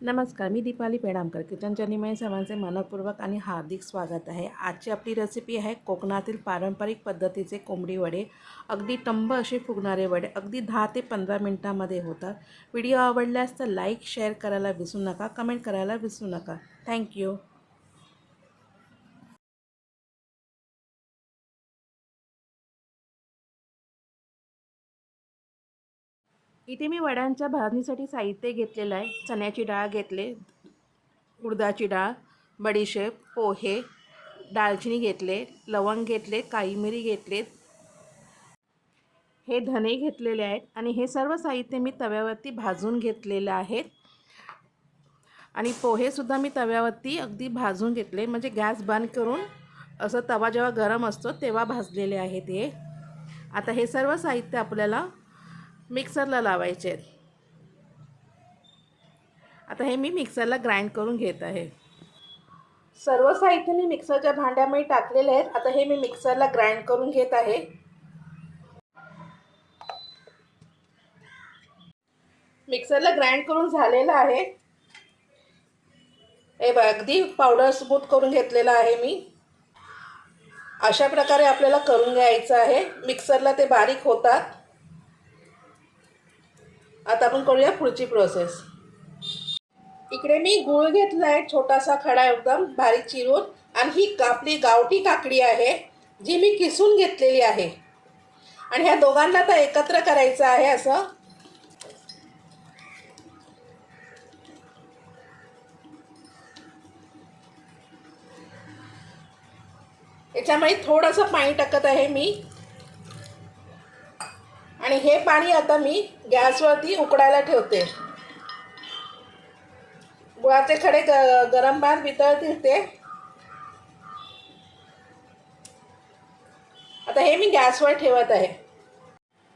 नमस्कार मी दीपाली पेडामकर. किचन जर्नीमध्ये सर्वांचे मनपूर्वक आणि हार्दिक स्वागत आहे. आजची आपली रेसिपी आहे कोकणातील पारंपरिक पद्धतीचे कोंबडी वडे. अगदी टंब असे फुगणारे वडे. अगदी दहा ते पंधरा मिनटामध्ये होतात. व्हिडिओ आवडल्यास तर लाईक शेअर करायला विसरू नका. कमेंट करायला विसरू नका. थँक्यू इथे मी वड्यांच्या भाजणीसाठी साहित्य घेतलेलं आहे. चण्याची डाळ घेतले उडदाची डाळ बडीशेप पोहे दालचिनी घेतले लवंग घेतले काळी मिरी घेतले हे धने घेतलेले आहेत आणि हे सर्व साहित्य मी तव्यावरती भाजून घेतलेलं आहेत आणि पोहेसुद्धा मी तव्यावरती अगदी भाजून घेतले. म्हणजे गॅस बंद करून असं तवा जेव्हा गरम असतो तेव्हा भाजलेले आहेत हे आता हे सर्व साहित्य आपल्याला मिक्सरला लावायचे आहेत. आता हे मी मिक्सरला ग्राइंड करून घेत आहे. सर्व साहित्य मी मिक्सरच्या भांड्यामध्ये टाकलेले आहेत. आता हे मी मिक्सरला ग्राइंड करून घेत आहे. मिक्सरला ग्राइंड करून झालेलं आहे. हे बघ अगदी पावडर स्मूथ करून घेतलेलं आहे मी. अशा प्रकारे आपल्याला करून घ्यायचं आहे. मिक्सरला ते बारीक होतात. आता आपण करूया पुढची प्रोसेस इकडे मी गुळ घेतला आहे छोटासा खडा एकदम भारी चिरून. आणि ही आपली गावठी काकडी आहे जी मी किसून घेतलेली आहे. आणि ह्या दोघांना तर एकत्र करायचं आहे असं. याच्यामुळे थोडंसं पाणी टाकत आहे मी. आणि हे पाणी आता मी गॅसवरती उकडायला ठेवते. गुळाचे खडे ग गरम भात वितळतील ते आता हे मी गॅसवर ठेवत आहे.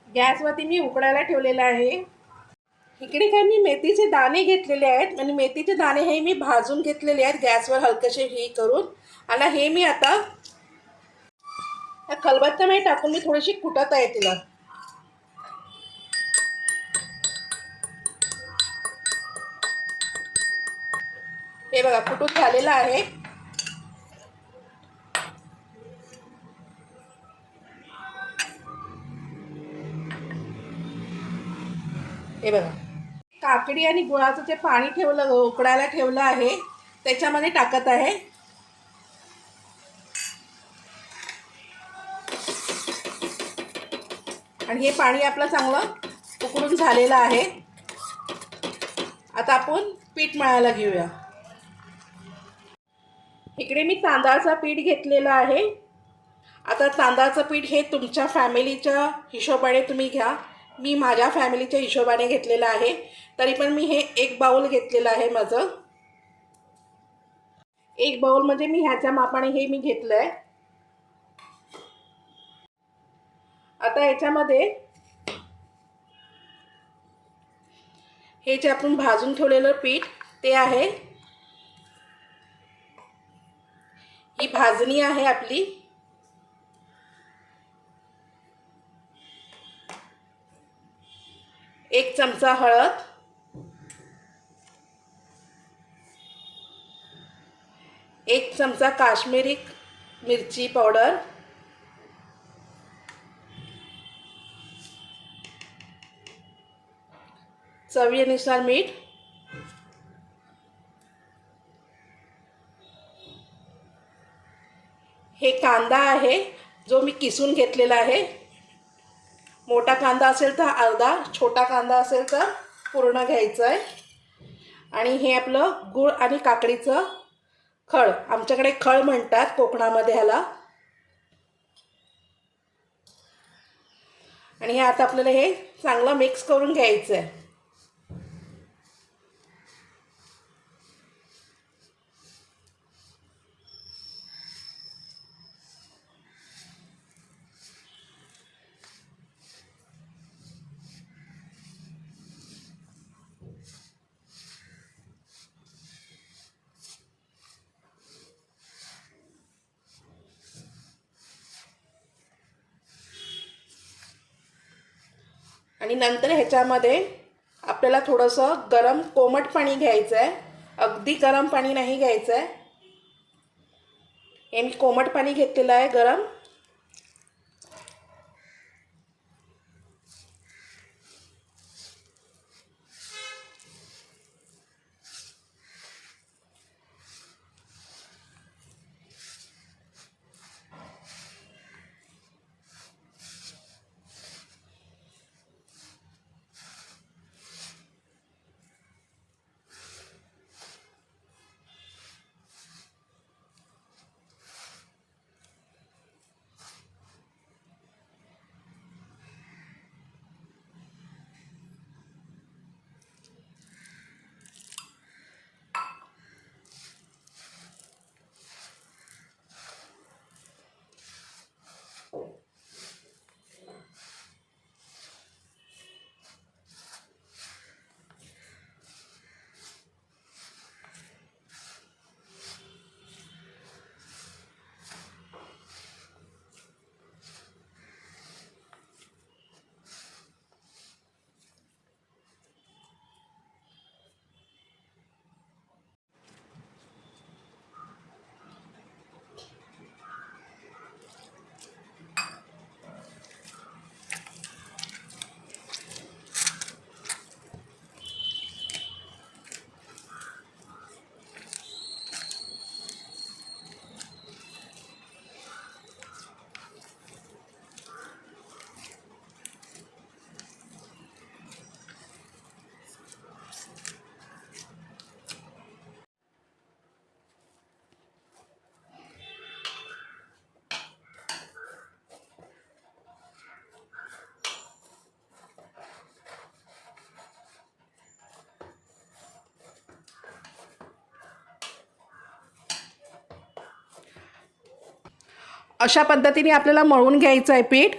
गॅसवरती मी उकडायला ठेवलेलं आहे. इकडे काय मी मेथीचे दाणे घेतलेले आहेत आणि मेथीचे दाणे हे मी भाजून घेतलेले आहेत गॅसवर हलकसे हे करून. आणि हे मी आता खलबत्ता मी टाकून मी थोडीशी कुटत आहे तिला. हे बघा कुटून झालेलं आहे. हे बघा काकडी आणि गुळाचं जे पाणी ठेवलं उकडायला ठेवलं आहे त्याच्यामध्ये टाकत आहे. आणि हे पाणी आपलं चांगलं उकडून झालेलं आहे. आता आपण पीठ मळायला घेऊया. इकडे मी तांदळाचं पीठ घेतलेलं आहे. आता तांदळाचं पीठ हे तुमच्या फॅमिलीच्या हिशोबाने तुम्ही घ्या. मी माझ्या फॅमिलीच्या हिशोबाने घेतलेलं आहे. तरी पण मी हे एक बाऊल घेतलेलं आहे माझं. एक बाऊल म्हणजे मी ह्याच्या मापाने हे मी घेतलं आहे आता याच्यामध्ये हे जे आपण भाजून ठेवलेलं पीठ ते आहे. ही भाजणी आहे आपली. एक चमचा हळद. एक चमचा काश्मीरी मिरची पावडर. चवीनुसार मीठ. कांदा आहे जो मी किसून घेतलेला आहे. मोठा कांदा असेल तर अर्धा छोटा कांदा असेल तर पूर्ण घ्यायचं आहे आणि हे आपलं गूळ आणि काकडीचं खळ. आमच्याकडे खळ म्हणतात कोकणामध्ये ह्याला. आणि हे आता आपल्याला हे चांगलं मिक्स करून घ्यायचं आहे आणि नंतर ह्याच्यामध्ये आपल्याला थोडंसं गरम कोमट पाणी घ्यायचं आहे अगदी गरम पाणी नाही घ्यायचं आहे हे मी कोमट पाणी घेतलेलं आहे गरम. अशा पद्धतीने आपल्याला मळून घ्यायचं आहे पीठ.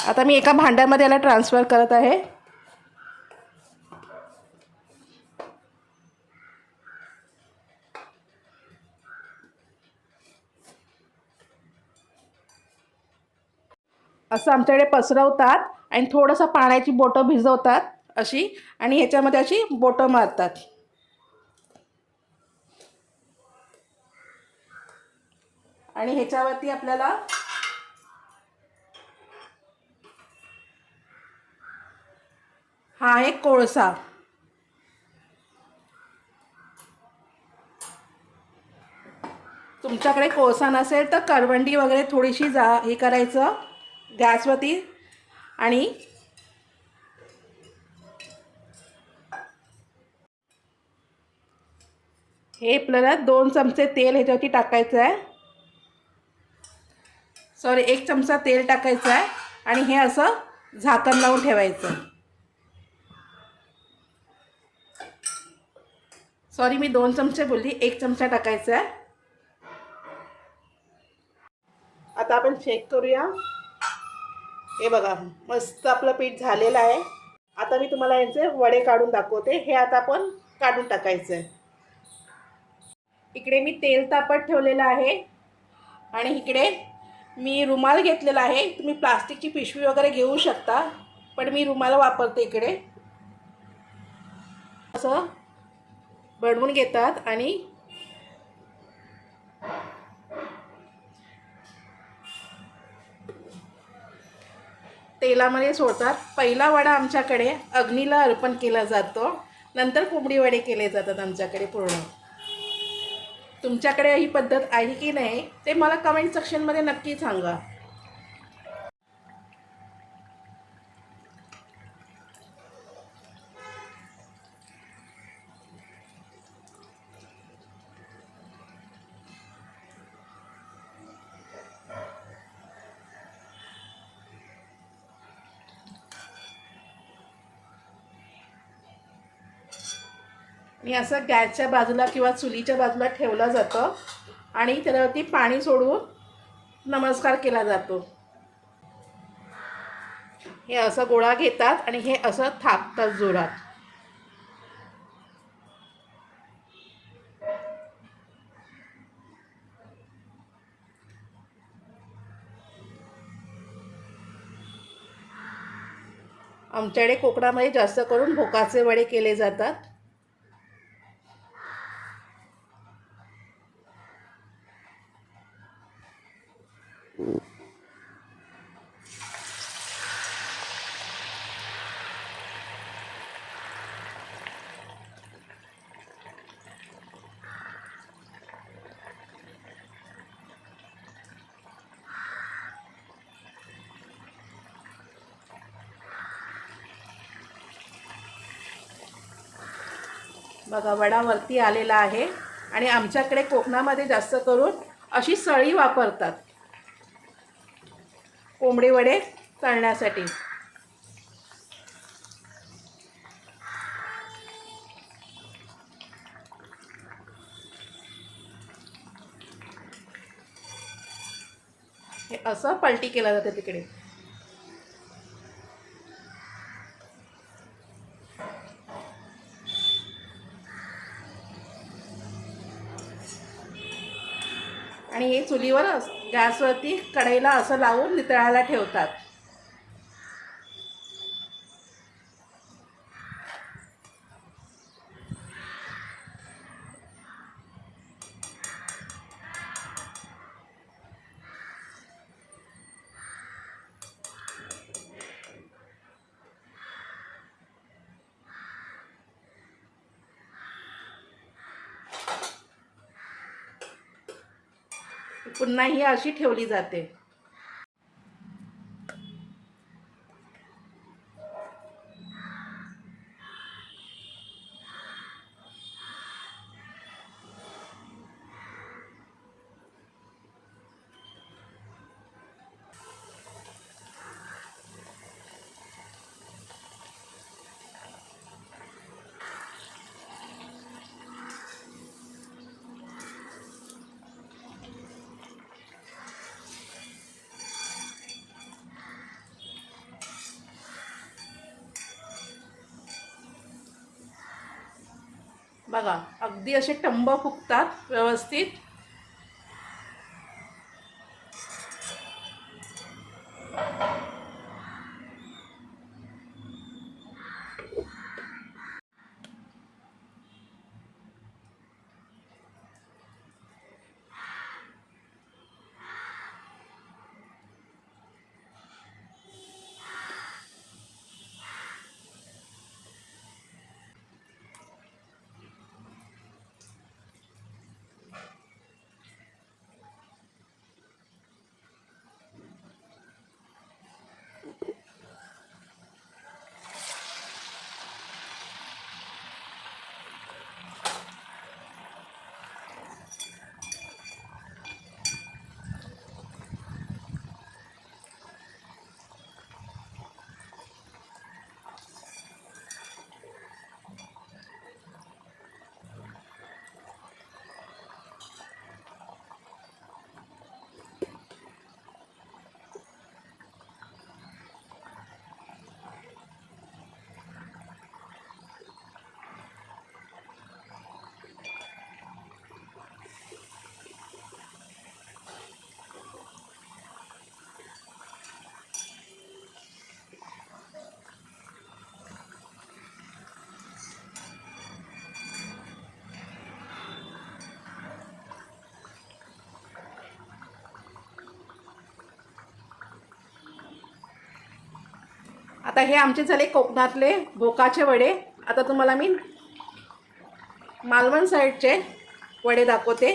आता मी एका भांड्यामध्ये याला ट्रान्सफर करत आहे. असं आमच्याकडे पसरवतात आणि थोडंसं पाण्याची बोटं भिजवतात. अशी आणि ह्याच्यामध्ये अशी बोटं मारतात. आणि ह्याच्यावरती आपल्याला हा आहे कोळसा. तुमच्याकडे कोळसा नसेल तर करवंडी वगैरे थोडीशी जा हे करायचं. गॅसवरती आणि हे आपल्याला दोन चमचे तेल ह्याच्यावरती टाकायचं आहे. सॉरी एक चमचा तेल टाकायचं आहे आणि हे असं झाकण लावून ठेवायचं. सॉरी मी दोन चमचे बोलली एक चमचा टाकायचा आहे. आता आपण चेक करूया. हे बघा मस्त आपलं पीठ झालेलं आहे. आता मी तुम्हाला यांचे वडे काढून दाखवते. हे आता आपण काढून टाकायचं आहे. इकडे मी तेल तापत ठेवलेलं आहे. आणि इकडे मी रुमाल घेतलेला आहे. तुम्ही प्लास्टिकची पिशवी वगैरे घेऊ शकता पण मी रुमाल वापरते इकडे. असं बनवून घेतात आणि तेलामध्ये सोडतात. पहिला वडा आमच्याकडे अग्नीला अर्पण केला जातो. नंतर कोंबडी वडे केले जातात आमच्याकडे पूर्ण. तुमच्याकडे ही पद्धत आहे की नाही ते मला कमेंट सेक्शनमध्ये नक्की सांगा. आणि असं गॅसच्या बाजूला किंवा चुलीच्या बाजूला ठेवलं जातं आणि त्याच्यावरती पाणी सोडून नमस्कार केला जातो. हे असं गोळा घेतात आणि हे असं थापतात जोरात. आमच्याकडे कोकणामध्ये जास्त करून भोकाचे वडे केले जातात. बघा वडा वरती आलेला आहे. आणि आमच्याकडे कोकणामध्ये जास्त करून अशी सळी वापरतात. कोंबडी वडे तळण्यासाठी हे असं पलटी केलं जातं तिकडे. आणि हे चुलीवरच गॅसवरती कढईला असं लावून नितळायला ठेवतात. पुन्हा ही अशी ठेवली जाते. बघा अगदी असे टंब फुगतात व्यवस्थित. आता हे आमचे झाले कोकणातले भोकाचे वडे. आता तुम्हाला मी मालवण साईडचे वडे दाखवते.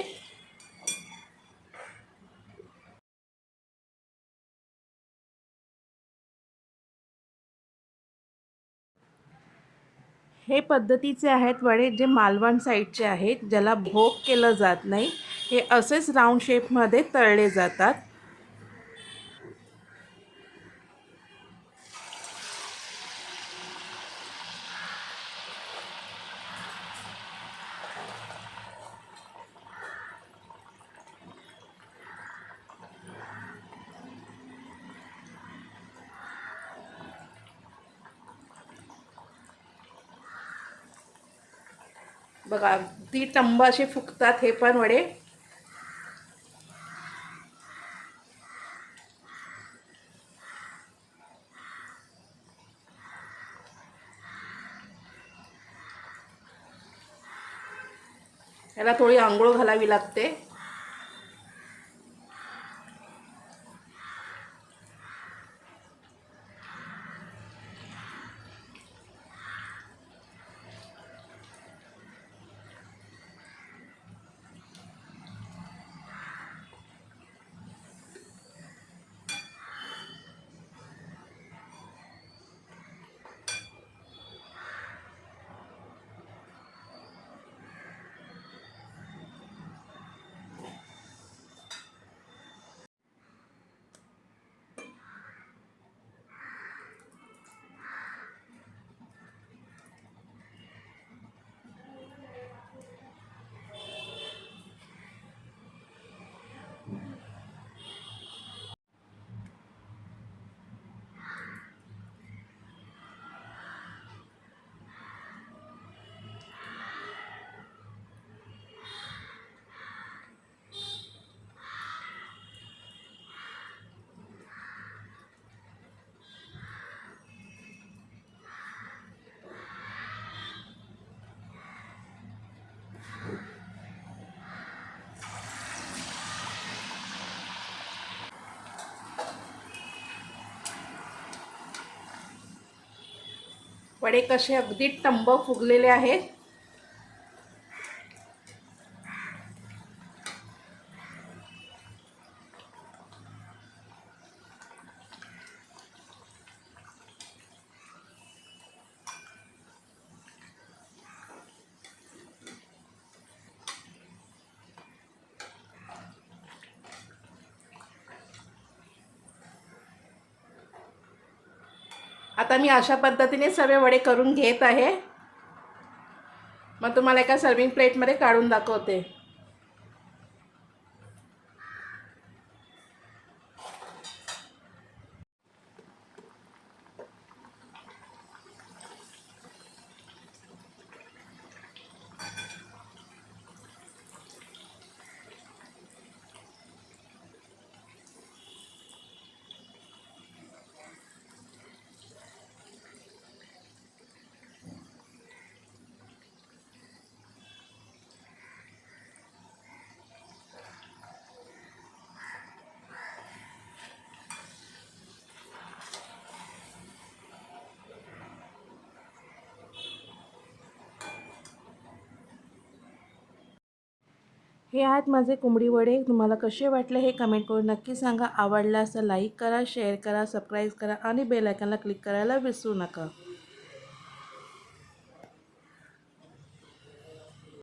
हे पद्धतीचे आहेत वडे जे मालवण साईडचे आहेत ज्याला भोग केलं जात नाही. हे असेच राऊंड शेपमध्ये तळले जातात. बघा ती तंब असे फुकतात हे पण वडे. याला थोडी आंघोळ घालावी लागते. वडे कसे अगदी टंब फुगलेले आहेत. आता मी अशा पद्धतीने सर्व वडे करून घेत आहे. मग तुम्हाला एका सर्विंग प्लेटमध्ये काढून दाखवते. हे आहेत माझे कोंबडी वडे. तुम्हाला कसे वाटले हे कमेंट करून नक्की सांगा. आवडल्यास लाईक करा शेअर करा सबस्क्राईब करा आणि बेल क्लिक करायला विसरू नका.